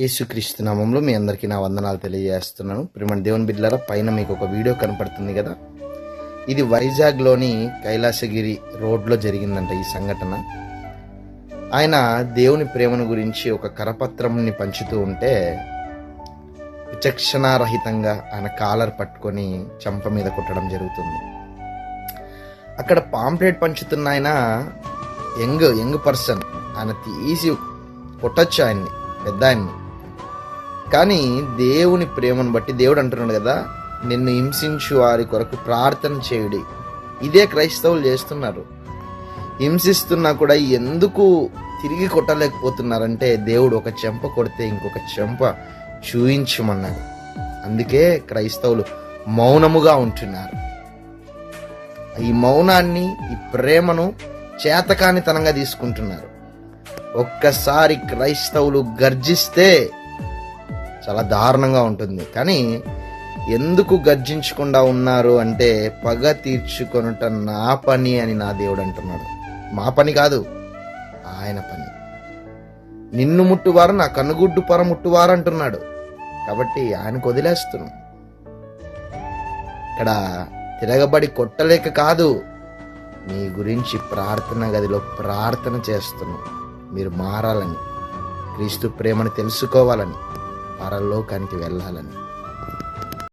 యేసుక్రీస్తు నామంలో మీ అందరికీ నా వందనాలు తెలియజేస్తున్నాను. ప్రిమణ దేవుని బిడ్డల పైన మీకు ఒక వీడియో కనపడుతుంది కదా? ఇది వైజాగ్లోని కైలాసగిరి రోడ్లో జరిగిందంట ఈ సంఘటన. ఆయన దేవుని ప్రేమను గురించి ఒక కరపత్రంని పంచుతూ ఉంటే విచక్షణారహితంగా ఆయన కాలర్ పట్టుకొని చంప మీద కొట్టడం జరుగుతుంది. అక్కడ పాంప్లెట్ పంచుతున్న ఆయన యంగ్ యంగ్ పర్సన్. ఆయన తీసి కొట్టచ్చు ఆయన్ని పెద్ద ఆయన్ని. కానీ దేవుని ప్రేమను బట్టి దేవుడు అంటున్నాడు కదా నిన్ను హింసించు వారి కొరకు ప్రార్థన చేయుడి. ఇదే క్రైస్తవులు చేస్తున్నారు. హింసిస్తున్నా కూడా ఎందుకు తిరిగి కొట్టలేకపోతున్నారంటే దేవుడు ఒక చెంప కొడితే ఇంకొక చెంప చూయించమన్నాడు. అందుకే క్రైస్తవులు మౌనముగా ఉంటున్నారు. ఈ మౌనాన్ని ఈ ప్రేమను చేతకానితనంగా తీసుకుంటున్నారు. ఒక్కసారి క్రైస్తవులు గర్జిస్తే చాలా దారుణంగా ఉంటుంది. కానీ ఎందుకు గర్జించకుండా ఉన్నారు అంటే పగ తీర్చుకొనుట నా పని అని నా దేవుడు అంటున్నాడు. మా పని కాదు ఆయన పని. నిన్ను ముట్టువారు నా కనుగుడ్డు పర ముట్టువారు అంటున్నాడు. కాబట్టి ఆయనకు వదిలేస్తున్నాం. ఇక్కడ తిరగబడి కొట్టలేక కాదు మీ గురించి ప్రార్థన గదిలో ప్రార్థన చేస్తున్నాం. మీరు మారాలని క్రీస్తు ప్రేమను తెలుసుకోవాలని. పరలోకానికి వెళ్ళాలని.